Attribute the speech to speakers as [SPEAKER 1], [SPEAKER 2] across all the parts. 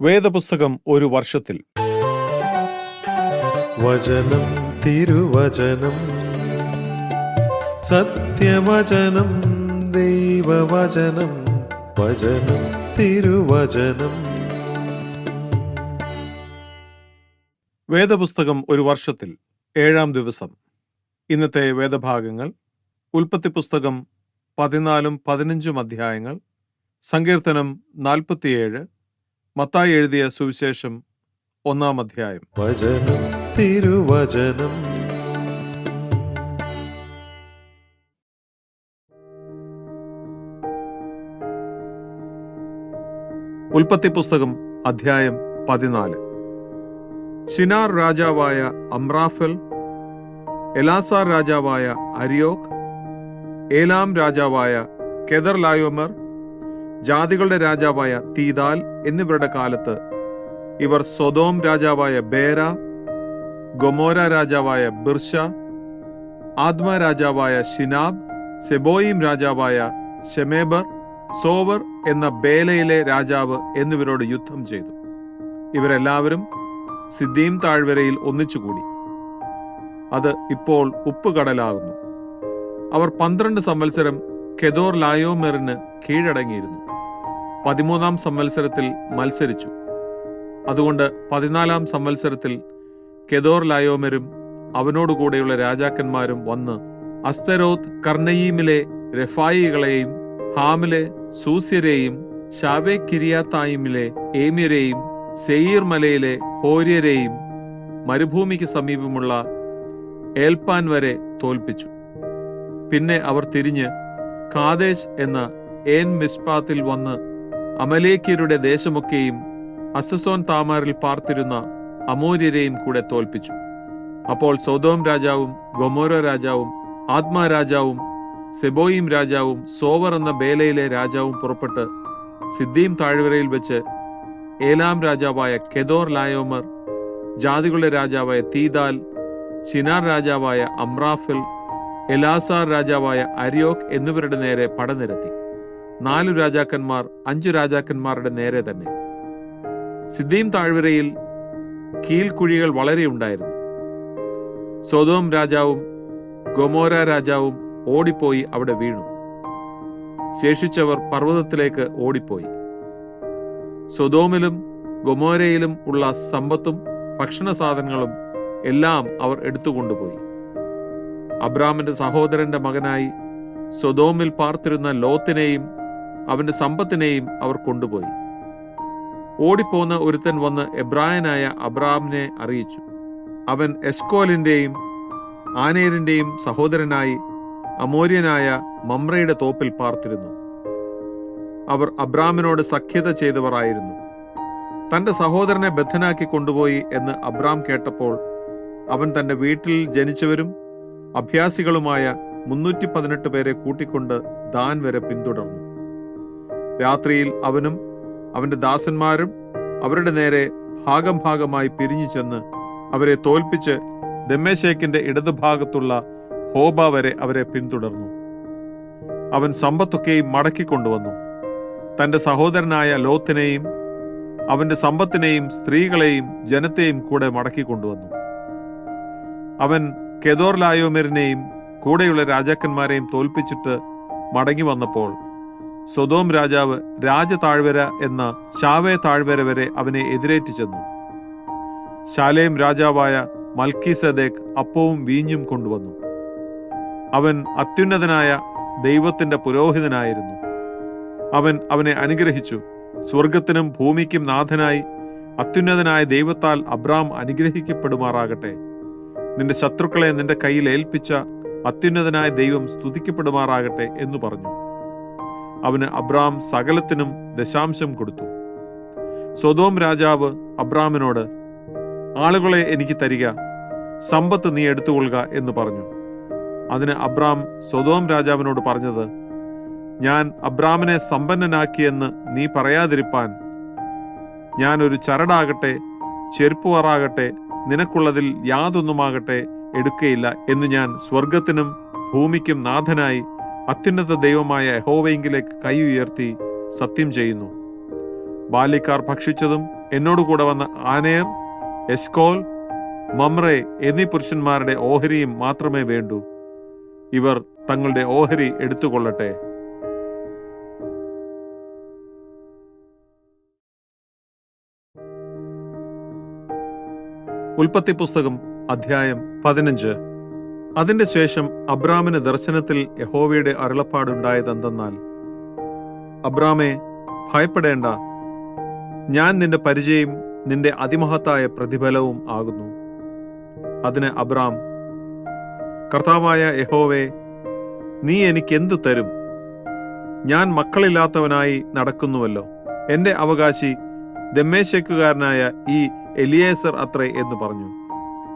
[SPEAKER 1] വേദപുസ്തകം ഒരു വർഷത്തിൽ.
[SPEAKER 2] വചനം തിരുവചനം സത്യവചനം ദൈവവചനം വചനം തിരുവചനം.
[SPEAKER 1] വേദപുസ്തകം ഒരു വർഷത്തിൽ ഏഴാം ദിവസം. ഇന്നത്തെ വേദഭാഗങ്ങൾ ഉൽപ്പത്തി പുസ്തകം പതിനാലും പതിനഞ്ചും അധ്യായങ്ങൾ സങ്കീർത്തനം നാൽപ്പത്തിയേഴ് മത്തായി എഴുതിയ സുവിശേഷം ഒന്നാം അധ്യായം.
[SPEAKER 2] വചനം തിരുവചനം.
[SPEAKER 1] ഉൽപ്പത്തി പുസ്തകം അധ്യായം പതിനാല്. ഷിനാർ രാജാവായ അമ്രാഫൽ എലാസാർ രാജാവായ അരിയോക് ഏലാം രാജാവായ കെദർ ലായോമർ ജാതികളുടെ രാജാവായ തീതാൽ എന്നിവരുടെ കാലത്ത് ഇവർ സ്വതോം രാജാവായ ബേര ഗൊമോര രാജാവായ ബിർഷ ആത്മ രാജാവായ ഷിനാബ് സെബോയിം രാജാവായ ഷെമേബർ സോവർ എന്ന ബേലയിലെ രാജാവ് എന്നിവരോട് യുദ്ധം ചെയ്തു. ഇവരെല്ലാവരും സിദ്ദീം താഴ്വരയിൽ ഒന്നിച്ചുകൂടി. അത് ഇപ്പോൾ ഉപ്പുകടലാകുന്നു. അവർ പന്ത്രണ്ട് സംവത്സരം കെദോർ ലായോമെറിന് കീഴടങ്ങിയിരുന്നു. പതിമൂന്നാം സംവത്സരത്തിൽ മത്സരിച്ചു. അതുകൊണ്ട് പതിനാലാം സംവത്സരത്തിൽ കെദോർ ലായോമരും അവനോടുകൂടെയുള്ള രാജാക്കന്മാരും വന്ന് അസ്തരോത്ത് കർണയീമിലെ രഫായികളെയും ഹാമിലെ സൂസ്യരെയും ഷാവെ കിരിയാത്തായിമിലെ ഏമ്യരെയും സെയീർ മലയിലെ ഹോര്യരെയും മരുഭൂമിക്ക് സമീപമുള്ള ഏൽപ്പാൻ വരെ തോൽപ്പിച്ചു. പിന്നെ അവർ തിരിഞ്ഞ് കാദേശ് എന്ന ഏൻ മിസ്പാത്തിൽ വന്ന് അമലേക്യരുടെ ദേശമൊക്കെയും അസസോൻ താമാറിൽ പാർത്തിരുന്ന അമോര്യരെയും കൂടെ തോൽപ്പിച്ചു. അപ്പോൾ സോതോം രാജാവും ഗൊമോര രാജാവും ആത്മാ രാജാവും സെബോയിം രാജാവും സോവർ എന്ന ബേലയിലെ രാജാവും പുറപ്പെട്ട് സിദ്ദീം താഴ്വരയിൽ വെച്ച് ഏലാം രാജാവായ കെദോർ ലായോമർ ജാതികളുടെ രാജാവായ തീദാൽ ചിനാർ രാജാവായ അമ്രാഫിൽ എലാസാർ രാജാവായ അരിയോക് എന്നിവരുടെ നേരെ പടനിരത്തി. നാലു രാജാക്കന്മാർ അഞ്ചു രാജാക്കന്മാരുടെ നേരെ തന്നെ. സിദ്ധീം താഴ്വരയിൽ കീൽക്കുഴികൾ വളരെ ഉണ്ടായിരുന്നു. സോതോം രാജാവും ഗൊമോര രാജാവും ഓടിപ്പോയി അവിടെ വീണു. ശേഷിച്ചവർ പർവതത്തിലേക്ക് ഓടിപ്പോയി. സ്വതോമിലും ഗൊമോരയിലും ഉള്ള സമ്പത്തും ഭക്ഷണ സാധനങ്ങളും എല്ലാം അവർ എടുത്തുകൊണ്ടുപോയി. അബ്രാമിന്റെ സഹോദരന്റെ മകനായി സ്വതോമിൽ പാർത്തിരുന്ന ലോത്തിനെയും അവന്റെ സമ്പത്തിനെയും അവർ കൊണ്ടുപോയി. ഓടിപ്പോന്ന ഒരുത്തൻ വന്ന് എബ്രായനായ അബ്രാമിനെ അറിയിച്ചു. അവൻ എസ്കോലിന്റെയും ആനേരിന്റെയും സഹോദരനായി അമോര്യനായ മമ്രയുടെ തോപ്പിൽ പാർത്തിരുന്നു. അവർ അബ്രാമിനോട് സഖ്യത ചെയ്തവരായിരുന്നു തന്റെ സഹോദരനെ ബദ്ധനാക്കി കൊണ്ടുപോയി എന്ന് അബ്രാം കേട്ടപ്പോൾ അവൻ തന്റെ വീട്ടിൽ ജനിച്ചവരും അഭ്യാസികളുമായ മുന്നൂറ്റി പതിനെട്ട് പേരെ കൂട്ടിക്കൊണ്ട് ദാൻ വരെ പിന്തുടർന്നു. രാത്രിയിൽ അവനും അവന്റെ ദാസന്മാരും അവരുടെ നേരെ ഭാഗം ഭാഗമായി പിരിഞ്ഞു ചെന്ന് അവരെ തോൽപ്പിച്ച് ദമ്മേശേക്കിന്റെ ഇടതുഭാഗത്തുള്ള ഹോബ വരെ അവരെ പിന്തുടർന്നു. അവൻ സമ്പത്തൊക്കെയും മടക്കിക്കൊണ്ടുവന്നു തന്റെ സഹോദരനായ ലോത്തിനെയും അവന്റെ സമ്പത്തിനെയും സ്ത്രീകളെയും ജനത്തെയും കൂടെ മടക്കിക്കൊണ്ടുവന്നു അവൻ കെദോർ ലായോമെറിനെയും കൂടെയുള്ള രാജാക്കന്മാരെയും തോൽപ്പിച്ചിട്ട് മടങ്ങി വന്നപ്പോൾ സ്വതോം രാജാവ് രാജതാഴ്വര എന്ന ശാവേ താഴ്വര വരെ അവനെ എതിരേറ്റ് ചെന്നു. ശാലേം രാജാവായ മൽക്കിസദേക്ക് അപ്പവും വീഞ്ഞും കൊണ്ടുവന്നു. അവൻ അത്യുന്നതനായ ദൈവത്തിന്റെ പുരോഹിതനായിരുന്നു. അവൻ അവനെ അനുഗ്രഹിച്ചു. സ്വർഗത്തിനും ഭൂമിക്കും നാഥനായി അത്യുന്നതനായ ദൈവത്താൽ അബ്രാം അനുഗ്രഹിക്കപ്പെടുമാറാകട്ടെ. നിന്റെ ശത്രുക്കളെ നിന്റെ കയ്യിൽ ഏൽപ്പിച്ച അത്യുന്നതനായ ദൈവം സ്തുതിക്കപ്പെടുമാറാകട്ടെ എന്ന് പറഞ്ഞു. അവന് അബ്രാം സകലത്തിനും ദശാംശം കൊടുത്തു. സ്വതോം രാജാവ് അബ്രാമിനോട് ആളുകളെ എനിക്ക് തരിക സമ്പത്ത് നീ എടുത്തുകൊള്ളുക എന്ന് പറഞ്ഞു. അതിന് അബ്രാം സ്വതോം രാജാവിനോട് പറഞ്ഞത് ഞാൻ അബ്രാമിനെ സമ്പന്നനാക്കിയെന്ന് നീ പറയാതിരിപ്പാൻ ഞാൻ ഒരു ചരടാകട്ടെ ചെരുപ്പുവാറാകട്ടെ നിനക്കുള്ളതിൽ യാതൊന്നുമാകട്ടെ എടുക്കയില്ല എന്ന് ഞാൻ സ്വർഗത്തിനും ഭൂമിക്കും നാഥനായി അത്യുന്നത ദൈവമായ യഹോവയെങ്കിലേക്ക് കൈ ഉയർത്തി സത്യം ചെയ്യുന്നു. ബാല്യക്കാർ ഭക്ഷിച്ചതും എന്നോട് കൂടെ വന്ന ആനേർ എസ്കോൽ മമ്രെ എന്നീ പുരുഷന്മാരുടെ ഓഹരിയും മാത്രമേ വേണ്ടൂ. ഇവർ തങ്ങളുടെ ഓഹരി എടുത്തുകൊള്ളട്ടെ. ഉൽപ്പത്തി പുസ്തകം അധ്യായം പതിനഞ്ച്. അതിന്റെ ശേഷം അബ്രാമിന് ദർശനത്തിൽ യഹോവയുടെ അരുളപ്പാടുണ്ടായതെന്തെന്നാൽ അബ്രാമെ ഭയപ്പെടേണ്ട. ഞാൻ നിന്റെ പരിചയം നിന്റെ അതിമഹത്തായ പ്രതിഫലവും ആകുന്നു. അതിന് അബ്രാം കർത്താവായ യഹോവേ നീ എനിക്ക് എന്തു തരും? ഞാൻ മക്കളില്ലാത്തവനായി നടക്കുന്നുവല്ലോ. എന്റെ അവകാശി ദമ്മേശക്കുകാരനായ ഈ എലിയേസർ അത്രേ എന്ന് പറഞ്ഞു.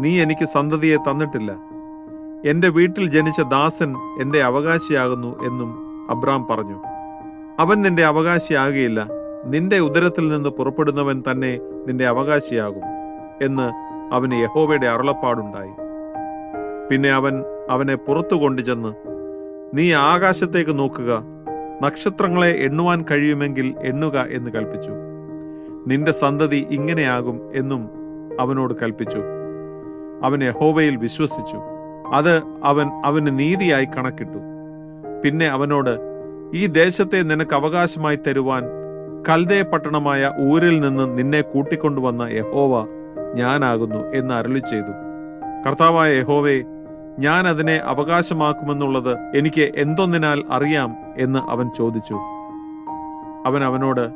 [SPEAKER 1] നീ എനിക്ക് സന്തതിയെ തന്നിട്ടില്ല. എന്റെ വീട്ടിൽ ജനിച്ച ദാസൻ എന്റെ അവകാശിയാകുന്നു എന്നും അബ്രാം പറഞ്ഞു. അവൻ നിന്റെ അവകാശിയാകുകയില്ല. നിന്റെ ഉദരത്തിൽ നിന്ന് പുറപ്പെടുന്നവൻ തന്നെ നിന്റെ അവകാശിയാകും എന്ന് അവന് യഹോവയുടെ അരുളപ്പാടുണ്ടായി. പിന്നെ അവൻ അവനെ പുറത്തു കൊണ്ടുചെന്ന് നീ ആകാശത്തേക്ക് നോക്കുക. നക്ഷത്രങ്ങളെ എണ്ണുവാൻ കഴിയുമെങ്കിൽ എണ്ണുക എന്ന് കൽപ്പിച്ചു നിന്റെ സന്തതി ഇങ്ങനെയാകും എന്നും അവനോട് കൽപ്പിച്ചു അവൻ യഹോവയിൽ വിശ്വസിച്ചു. അത് അവൻ അവന് നീതിയായി കണക്കിട്ടു. പിന്നെ അവനോട് ഈ ദേശത്തെ നിനക്ക് അവകാശമായി തരുവാൻ കൽദയ പട്ടണമായ ഊരിൽ നിന്ന് നിന്നെ കൂട്ടിക്കൊണ്ടുവന്ന യഹോവ ഞാനാകുന്നു എന്ന് അരളി ചെയ്തു. കർത്താവായ യഹോവേ ഞാൻ അതിനെ അവകാശമാക്കുമെന്നുള്ളത് എനിക്ക് എന്തൊന്നിനാൽ അറിയാം എന്ന് അവൻ ചോദിച്ചു. അവൻ അവനോട്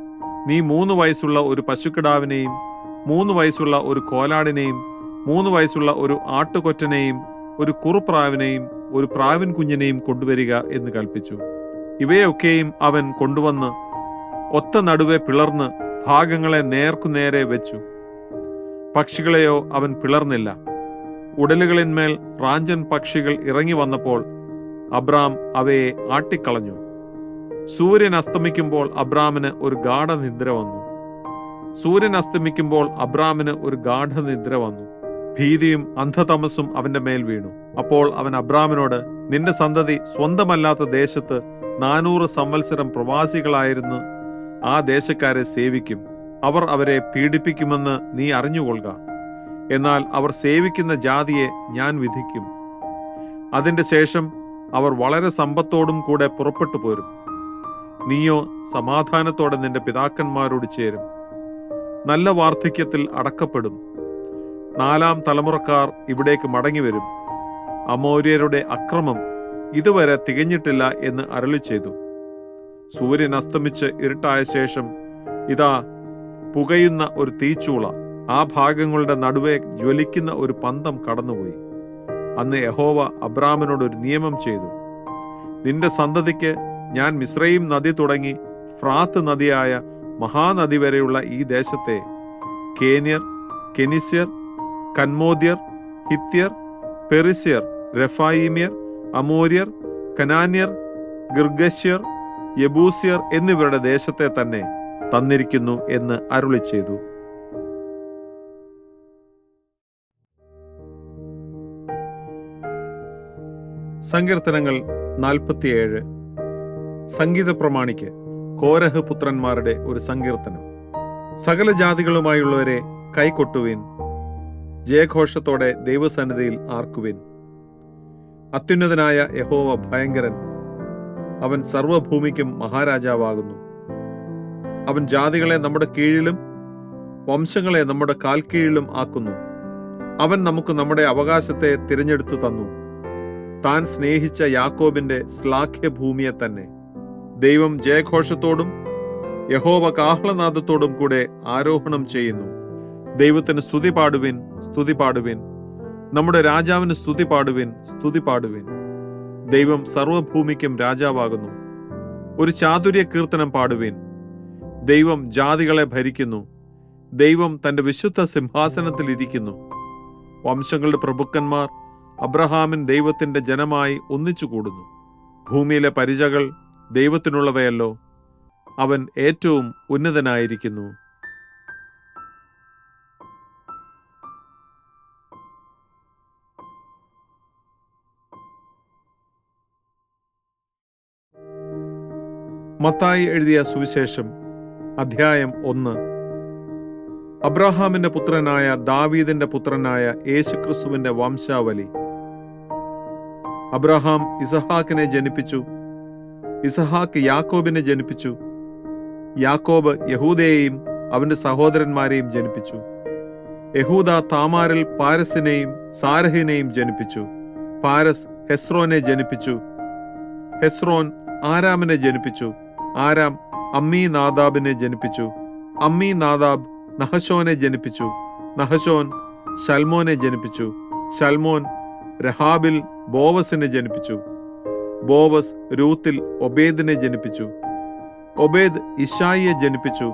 [SPEAKER 1] നീ മൂന്ന് വയസ്സുള്ള ഒരു പശുക്കിടാവിനെയും മൂന്ന് വയസ്സുള്ള ഒരു കോലാടിനെയും മൂന്ന് വയസ്സുള്ള ഒരു ആട്ടുകൊറ്റനെയും ഒരു കുറുപ്രാവിനെയും ഒരു പ്രാവിൻ കുഞ്ഞിനെയും കൊണ്ടുവരിക എന്ന് കൽപ്പിച്ചു ഇവയൊക്കെയും അവൻ കൊണ്ടുവന്ന് ഒത്ത നടുവെ പിളർന്ന് ഭാഗങ്ങളെ നേർക്കുനേരെ വെച്ചു. പക്ഷികളെയോ അവൻ പിളർന്നില്ല. ഉടലുകളിന്മേൽ റാഞ്ചൻ പക്ഷികൾ ഇറങ്ങി വന്നപ്പോൾ അബ്രാം അവയെ ആട്ടിക്കളഞ്ഞു. സൂര്യൻ അസ്തമിക്കുമ്പോൾ അബ്രാമിന് ഒരു ഗാഠനിദ്ര വന്നു. സൂര്യൻ അസ്തമിക്കുമ്പോൾ അബ്രാമിന് ഒരു ഗാഠനിദ്ര വന്നു. ഭീതിയും അന്ധതമസും അവന്റെ മേൽ വീണു. അപ്പോൾ അവൻ അബ്രാമിനോട് നിന്റെ സന്തതി സ്വന്തമല്ലാത്ത ദേശത്ത് നാനൂറ് സംവത്സരം പ്രവാസികളായിരുന്നു. ആ ദേശക്കാരെ സേവിക്കും. അവർ അവരെ പീഡിപ്പിക്കുമെന്ന് നീ അറിഞ്ഞുകൊള്ളുക. എന്നാൽ അവർ സേവിക്കുന്ന ജാതിയെ ഞാൻ വിധിക്കും. അതിന്റെ ശേഷം അവർ വളരെ സമ്പത്തോടും കൂടെ പുറപ്പെട്ടു പോരും. നീയോ സമാധാനത്തോടെ നിന്റെ പിതാക്കന്മാരോട് ചേരും. നല്ല വാർദ്ധക്യത്തിൽ അടക്കപ്പെടും. നാലാം തലമുറക്കാർ ഇവിടേക്ക് മടങ്ങിവരും. അമോര്യരുടെ അക്രമം ഇതുവരെ തികഞ്ഞിട്ടില്ല എന്ന് അരളി ചെയ്തു. സൂര്യൻ അസ്തമിച്ച് ഇരുട്ടായ ശേഷം ഇതാ പുകയുന്ന ഒരു തീച്ചൂള ആ ഭാഗങ്ങളുടെ നടുവെ ജ്വലിക്കുന്ന ഒരു പന്തം കടന്നുപോയി. അന്ന് യഹോവ അബ്രാമിനോട് ഒരു നിയമം ചെയ്തു. നിന്റെ സന്തതിക്ക് ഞാൻ മിശ്രയും നദി തുടങ്ങി ഫ്രാത്ത് നദിയായ മഹാനദി വരെയുള്ള ഈ ദേശത്തെ കേന്യർ കെനിസ്യർ കന്മോദ്യർ ഹിത്യർ പെറിസ്യർ റഫായിമിയർ അമോര്യർ കനാന്യർ ഗിർഗശ്യർ യബൂസ്യർ എന്നിവരുടെ ദേശത്തെ തന്നെ തന്നിരിക്കുന്നു എന്ന് അരുളി ചെയ്തു. സങ്കീർത്തനങ്ങൾ നാൽപ്പത്തിയേഴ്. സംഗീത പ്രമാണിക്ക് കോരഹ് പുത്രന്മാരുടെ ഒരു സങ്കീർത്തനം. സകല ജാതികളുമായുള്ളവരെ കൈകൊട്ടുവിൻ ജയഘോഷത്തോടെ ദൈവസന്നിധിയിൽ ആർക്കുവിൻ. അത്യുന്നതനായ യഹോവ ഭയങ്കരൻ. അവൻ സർവഭൂമിക്കും മഹാരാജാവാകുന്നു. അവൻ ജാതികളെ നമ്മുടെ കീഴിലും വംശങ്ങളെ നമ്മുടെ കാൽക്കീഴിലും ആക്കുന്നു. അവൻ നമുക്ക് നമ്മുടെ അവകാശത്തെ തിരഞ്ഞെടുത്തു തന്നു. താൻ സ്നേഹിച്ച യാക്കോബിന്റെ ശ്ലാഘ്യ ഭൂമിയെ തന്നെ. ദൈവം ജയഘോഷത്തോടും യഹോവ കാഹളനാദത്തോടും കൂടെ ആരോഹണം ചെയ്യുന്നു. ദൈവത്തിന് സ്തുതി പാടുവിൻ സ്തുതി പാടുവിൻ. നമ്മുടെ രാജാവിന് സ്തുതി പാടുവിൻ സ്തുതി പാടുവിൻ. ദൈവം സർവഭൂമിക്കും രാജാവാകുന്നു. ഒരു ചാതുര്യ കീർത്തനം പാടുവിൻ. ദൈവം ജാതികളെ ഭരിക്കുന്നു. ദൈവം തന്റെ വിശുദ്ധ സിംഹാസനത്തിൽ ഇരിക്കുന്നു. വംശങ്ങളുടെ പ്രഭുക്കന്മാർ അബ്രഹാമിൻ ദൈവത്തിന്റെ ജനമായി ഒന്നിച്ചു കൂടുന്നു ഭൂമിയിലെ പരിചകൾ ദൈവത്തിനുള്ളവയല്ലോ. അവൻ ഏറ്റവും ഉന്നതനായിരിക്കുന്നു. മത്തായി എഴുതിയ സുവിശേഷം അധ്യായം ഒന്ന്. അബ്രഹാമിന്റെ പുത്രനായ ദാവീദിന്റെ പുത്രനായ യേശുക്രിസ്തുവിന്റെ വംശാവലി. അബ്രഹാം ഇസഹാക്കിനെ ജനിപ്പിച്ചു. ഇസഹാക്ക് യാക്കോബിനെ ജനിപ്പിച്ചു. യാക്കോബ് യഹൂദയെയും അവന്റെ സഹോദരന്മാരെയും ജനിപ്പിച്ചു. യഹൂദ താമാരിൽ പാരസിനെയും സാരഹിനെയും ജനിപ്പിച്ചു. പാരസ് ഹെസ്രോനെ ജനിപ്പിച്ചു. ഹെസ്രോൻ ആരാമിനെ ജനിപ്പിച്ചു. ആരാം അമ്മി നാദാബിനെ ജനിപ്പിച്ചു. അമ്മി നാദാബ് നഹശോനെ ജനിപ്പിച്ചു. നഹശോൻ സൽമോനെ ജനിപ്പിച്ചു. സൽമോൻ രഹാബിൽ ബോവസിനെ ജനിപ്പിച്ചു. ബോവസ് രൂത്തിൽ ഒബേദിനെ ജനിപ്പിച്ചു. ഒബേദ് ഇഷായിയെ ജനിപ്പിച്ചു.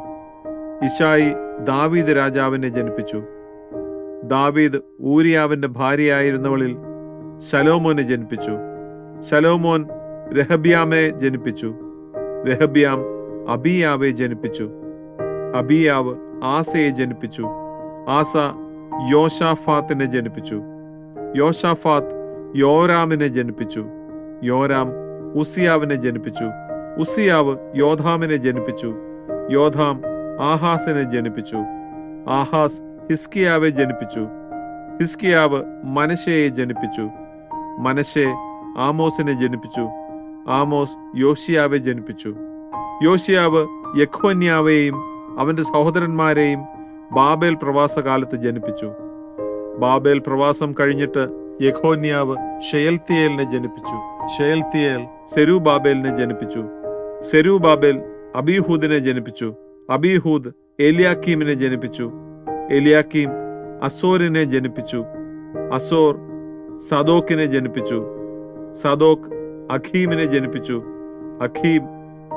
[SPEAKER 1] ഇഷായി ദാവീദ് രാജാവിനെ ജനിപ്പിച്ചു. ദാവീദ് ഊരിയാവിന്റെ ഭാര്യയായിരുന്നവളിൽ ശലോമോനെ ജനിപ്പിച്ചു. ശലോമോൻ രഹബിയാമെ ജനിപ്പിച്ചു. രഹബ്യാം അബിയാവെ ജനിപ്പിച്ചു. അബിയാവ് ആസയെ ജനിപ്പിച്ചു. ആസ യോഷാഫാത്തിനെ ജനിപ്പിച്ചു. യോഷാഫാത്ത് യോരാമിനെ ജനിപ്പിച്ചു. യോരാം ഉസിയാവിനെ ജനിപ്പിച്ചു. ഉസിയാവ് യോധാമിനെ ജനിപ്പിച്ചു. യോധാം ആഹാസിനെ ജനിപ്പിച്ചു. ആഹാസ് ഹിസ്കിയാവെ ജനിപ്പിച്ചു. ഹിസ്കിയാവ് മനശയെ ജനിപ്പിച്ചു. മനശെ ആമോസിനെ ജനിപ്പിച്ചു. ആമോസ് യോഷിയാവെ ജനിപ്പിച്ചു. യോഷിയാവ് യഖോന്യാവെയും അവന്റെ സഹോദരന്മാരെയും ബാബേൽ പ്രവാസകാലത്ത് ജനിപ്പിച്ചു. ബാബേൽ പ്രവാസം കഴിഞ്ഞിട്ട് യഖോന്യാവ് ഷെയൽത്തിയേലിനെ ജനിപ്പിച്ചു. ഷെയൽത്തിയേൽ സെരൂബാബേലിനെ ജനിപ്പിച്ചു. സെരൂബാബേൽ അബീഹൂദിനെ ജനിപ്പിച്ചു. അബീഹൂദ് എലിയാക്കീമിനെ ജനിപ്പിച്ചു. എലിയാക്കീം അസോറിനെ ജനിപ്പിച്ചു. അസോർ സദോക്കിനെ ജനിപ്പിച്ചു. സദോക്ക് അഖീമിനെ ജനിപ്പിച്ചു. അഖീം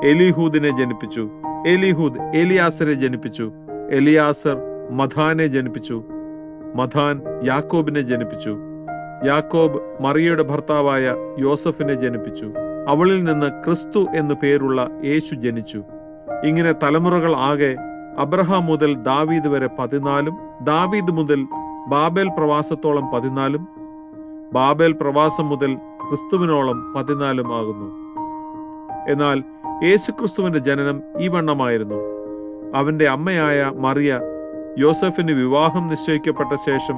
[SPEAKER 1] എലിഹൂദിനെ ജനിപ്പിച്ചു. എലിഹൂദ് എലിയാസറെ ജനിപ്പിച്ചു. എലിയാസർ മഥാനെ ജനിപ്പിച്ചു. മഥാൻ യാക്കോബിനെ ജനിപ്പിച്ചു. യാക്കോബ് മറിയയുടെ ഭർത്താവായ യോസഫിനെ ജനിപ്പിച്ചു. അവളിൽ നിന്ന് ക്രിസ്തു എന്നു പേരുള്ള യേശു ജനിച്ചു. ഇങ്ങനെ തലമുറകൾ ആകെ അബ്രഹാം മുതൽ ദാവീദ് വരെ പതിനാലും ദാവീദ് മുതൽ ബാബേൽ പ്രവാസത്തോളം പതിനാലും ബാബേൽ പ്രവാസം മുതൽ ക്രിസ്തുവിനോളം പതിനാലും ആകുന്നു. എന്നാൽ യേശുക്രിസ്തുവിന്റെ ജനനം ഈ വണ്ണമായിരുന്നു. അവന്റെ അമ്മയായ മറിയ യോസഫിന് വിവാഹം നിശ്ചയിക്കപ്പെട്ട ശേഷം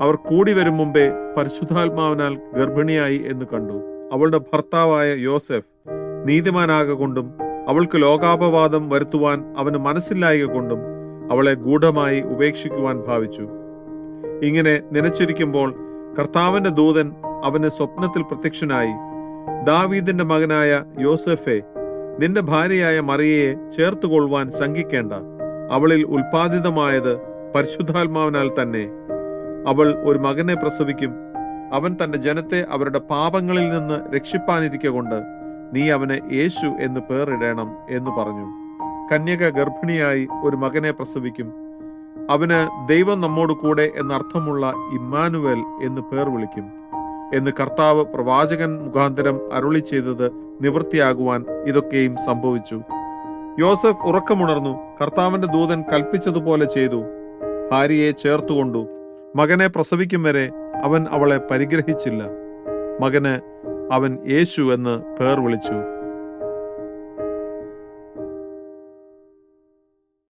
[SPEAKER 1] അവർ കൂടി വരും മുമ്പേ പരിശുദ്ധാത്മാവിനാൽ ഗർഭിണിയായി എന്ന് കണ്ടു. അവളുടെ ഭർത്താവായ യോസഫ് നീതിമാനാകൊണ്ടും അവൾക്ക് ലോകാപവാദം വരുത്തുവാൻ അവന് മനസ്സില്ലായക കൊണ്ടും അവളെ ഗൂഢമായി ഉപേക്ഷിക്കുവാൻ ഭാവിച്ചു. ഇങ്ങനെ നനച്ചിരിക്കുമ്പോൾ കർത്താവിന്റെ ദൂതൻ അവന് സ്വപ്നത്തിൽ പ്രത്യക്ഷനായി. ദാവീദിന്റെ മകനായ യോസഫെ നിന്റെ ഭാര്യയായ മറിയയെ ചേർത്തുകൊള്ളുവാൻ ശങ്കിക്കേണ്ട അവളിൽ ഉൽപാദിതമായത് പരിശുദ്ധാത്മാവിനാൽ തന്നെ. അവൾ ഒരു മകനെ പ്രസവിക്കും. അവൻ തന്റെ ജനത്തെ അവരുടെ പാപങ്ങളിൽ നിന്ന് രക്ഷിപ്പാനിരിക്കെ കൊണ്ട് നീ അവനെ യേശു എന്ന് പേറിടേണം എന്ന് പറഞ്ഞു. കന്യക ഗർഭിണിയായി ഒരു മകനെ പ്രസവിക്കും. അവന് ദൈവം നമ്മോട് കൂടെ എന്നർത്ഥമുള്ള ഇമ്മാനുവൽ എന്ന് പേർ വിളിക്കും. എന്ന് കർത്താവ് പ്രവാചകൻ മുഖാന്തരം അരുളി ചെയ്തത് നിവൃത്തിയാകുവാൻ ഇതൊക്കെയും സംഭവിച്ചു. യോസഫ് ഉറക്കമുണർന്നു കർത്താവിന്റെ ദൂതൻ കൽപ്പിച്ചതുപോലെ ചെയ്തു. ഭാര്യയെ ചേർത്തുകൊണ്ടു. മകനെ പ്രസവിക്കും വരെ അവൻ അവളെ പരിഗ്രഹിച്ചില്ല. മകന് അവൻ യേശു എന്ന് പേർ വിളിച്ചു.